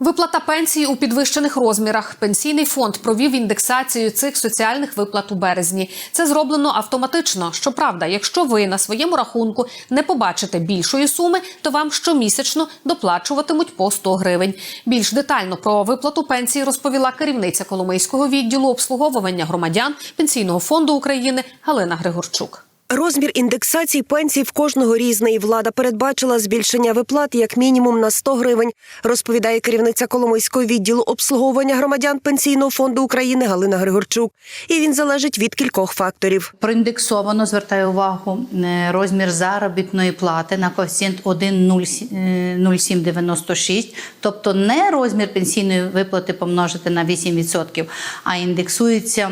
Виплата пенсії у підвищених розмірах. Пенсійний фонд провів індексацію цих соціальних виплат у березні. Це зроблено автоматично. Щоправда, якщо ви на своєму рахунку не побачите більшої суми, то вам щомісячно доплачуватимуть по 100 гривень. Більш детально про виплату пенсії розповіла керівниця Коломийського відділу обслуговування громадян Пенсійного фонду України Галина Григорчук. Розмір індексації пенсій в кожного різний. Влада передбачила збільшення виплат як мінімум на 100 гривень, розповідає керівниця Коломийського відділу обслуговування громадян Пенсійного фонду України Галина Григорчук. І він залежить від кількох факторів. Проіндексовано, звертаю увагу, е, розмір заробітної плати на коефіцієнт 1,0796, тобто не розмір пенсійної виплати помножити на 8%, а індексується.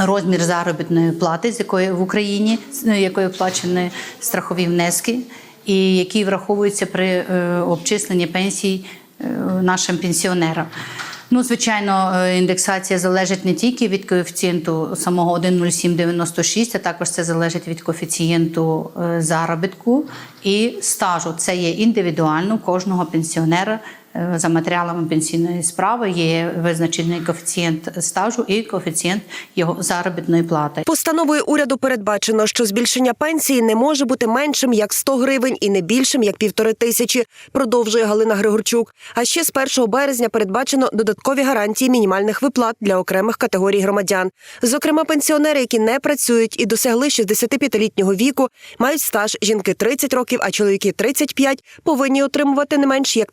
Розмір заробітної плати, з якої в Україні з якої оплачені страхові внески, і які враховуються при е, обчисленні пенсій е, нашим пенсіонерам. Ну, звичайно, е, індексація залежить не тільки від коефіцієнту самого 1,0796, а також це залежить від коефіцієнту заробітку і стажу. Це є індивідуально кожного пенсіонера. Е, За матеріалами пенсійної справи є визначений коефіцієнт стажу і коефіцієнт його заробітної плати. Постановою уряду передбачено, що збільшення пенсії не може бути меншим як 100 гривень і не більшим як півтори тисячі. Продовжує Галина Григорчук. А ще з 1 березня передбачено додаткові гарантії мінімальних виплат для окремих категорій громадян. Зокрема, пенсіонери, які не працюють і досягли 65-літнього віку, мають стаж жінки 30 років, а чоловіки 35, повинні отримувати не менш як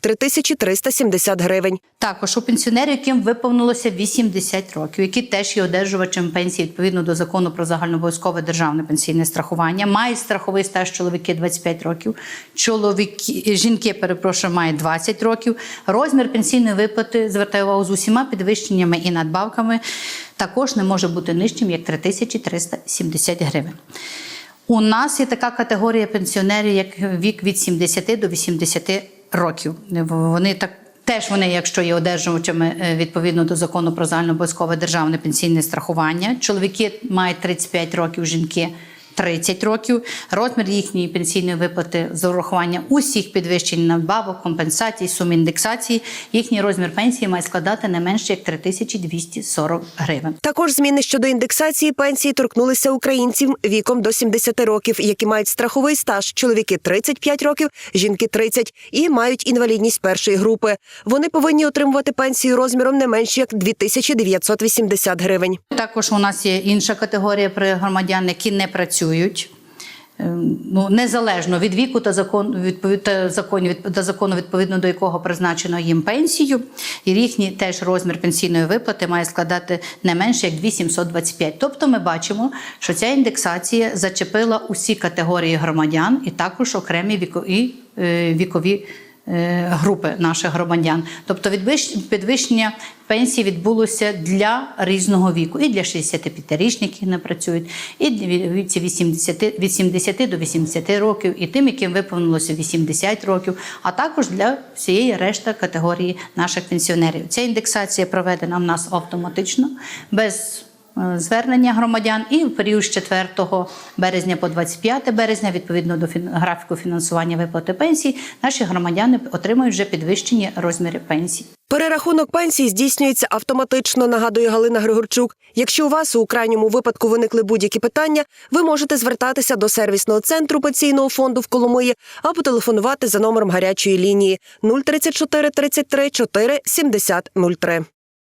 3370 гривень. Також у пенсіонерів, яким виповнилося 80 років, які теж є одержувачем пенсії відповідно до закону про загальнообов'язкове державне пенсійне страхування, мають страховий стаж чоловіки 25 років, чоловіки жінки, перепрошую, мають 20 років. Розмір пенсійної виплати звертаю увагу з усіма підвищеннями і надбавками також не може бути нижчим як 3370 гривень. У нас є така категорія пенсіонерів, як вік від 70 до 80 років. Вони так. Теж вони, якщо є одержувачами е, відповідно до закону про загальнообов'язкове державне пенсійне страхування, чоловіки мають 35 років, жінки 30 років. Розмір їхньої пенсійної виплати з урахування усіх підвищень надбавок, компенсацій, сум індексації, їхній розмір пенсії має складати не менше як 3240 гривень. Також зміни щодо індексації пенсії торкнулися українців віком до 70 років, які мають страховий стаж. Чоловіки 35 років, жінки 30 і мають інвалідність першої групи. Вони повинні отримувати пенсію розміром не менш як 2980 гривень. Також у нас є інша категорія при громадян, які не працюють. Ем, Ну, незалежно від віку та закону та закону, відповідно до якого призначено їм пенсію, і їхній теж розмір пенсійної виплати має складати не менше як 2725. Тобто, ми бачимо, що ця індексація зачепила усі категорії громадян і також окремі вікові, е, вікові е, групи наших громадян. Тобто підвищення пенсії відбулося для різного віку, і для 65-річних, які не працюють, і для ві- 80, від 70 до 80 років, і тим, яким виповнилося 80 років, а також для всієї решти категорії наших пенсіонерів. Ця індексація проведена в нас автоматично, без е, звернення громадян, і в період з 4 березня по 25 березня, відповідно до графіку фінансування виплати пенсій, наші громадяни отримують вже підвищені розміри пенсій. Перерахунок пенсій здійснюється автоматично, нагадує Галина Григорчук. Якщо у вас у крайньому випадку виникли будь-які питання, ви можете звертатися до сервісного центру пенсійного фонду в Коломиї або телефонувати за номером гарячої лінії 034 33 4 70 03.